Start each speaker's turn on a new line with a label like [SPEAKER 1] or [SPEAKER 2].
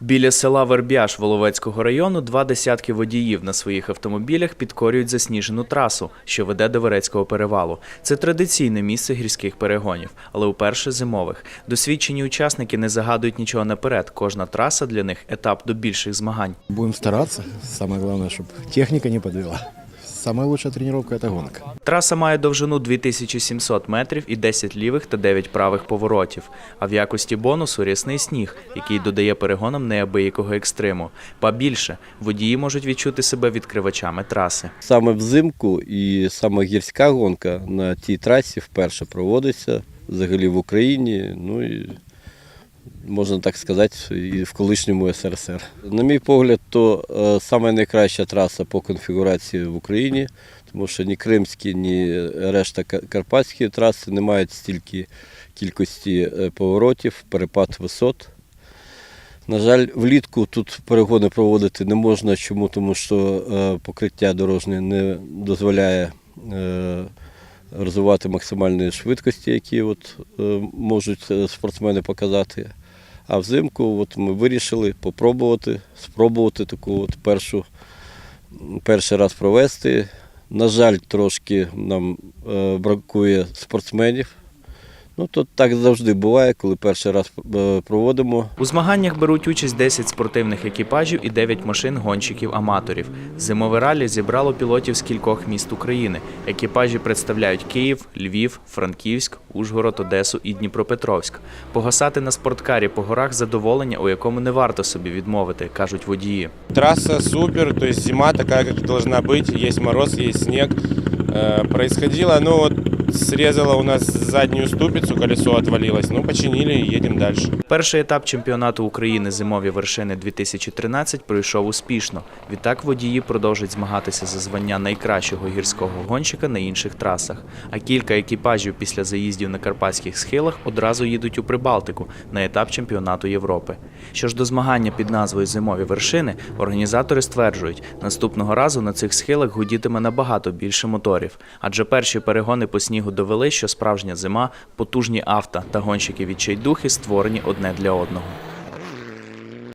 [SPEAKER 1] Біля села Верб'яш Воловецького району два десятки водіїв на своїх автомобілях підкорюють засніжену трасу, що веде до Верецького перевалу. Це традиційне місце гірських перегонів, але уперше зимових. Досвідчені учасники не загадують нічого наперед. Кожна траса для них етап до більших змагань.
[SPEAKER 2] Будемо старатися. Саме головне, щоб техніка не подвела. Самая лучшая тренировка – это гонка.
[SPEAKER 1] Траса має довжину 2700 метрів і 10 лівих та 9 правих поворотів. А в якості бонусу рясний сніг, який додає перегонам неабиякого екстриму. Па більше водії можуть відчути себе відкривачами траси.
[SPEAKER 3] Саме взимку і саме гірська гонка на тій трасі вперше проводиться взагалі в Україні. Ну і можна так сказати, і в колишньому СРСР. На мій погляд, то е, саме найкраща траса по конфігурації в Україні, тому що ні кримські, ні решта карпатські траси не мають стільки кількості е, поворотів, перепад висот. На жаль, влітку тут перегони проводити не можна. Чому? Тому що е, покриття дорожнє не дозволяє розвивати максимальні швидкості, які от, можуть спортсмени показати. А взимку от ми вирішили попробувати, спробувати таку от першу, перший раз провести. На жаль, трошки нам е, бракує спортсменів. Ну, то так завжди буває, коли перший раз е, проводимо.
[SPEAKER 1] У змаганнях беруть участь 10 спортивних екіпажів і 9 машин гонщиків-аматорів. Зимове ралі зібрало пілотів з кількох міст України. Екіпажі представляють Київ, Львів, Франківськ, Ужгород, Одесу і Дніпропетровськ. Погасати на спорткарі по горах задоволення, у якому не варто собі відмовити, кажуть водії.
[SPEAKER 4] Трасса супер, то есть зима такая, как должна быть, есть мороз, есть снег. Э, Происходило, ну вот срезала у нас заднюю ступицу, колесо отвалилось, ну починили и едем дальше.
[SPEAKER 1] Перший етап чемпіонату України зимові вершини 2013 пройшов успішно. Відтак водії продовжать змагатися за звання найкращого гірського гонщика на інших трасах. А кілька екіпажів після заїздів на карпатських схилах одразу їдуть у Прибалтику на етап чемпіонату Європи. Що ж до змагання під назвою Зимові вершини, організатори стверджують, наступного разу на цих схилах гудітиме набагато більше моторів, адже перші перегони по снігу довели, що справжня зима, потужні авто та гонщики відчайдухи створені одне для одного.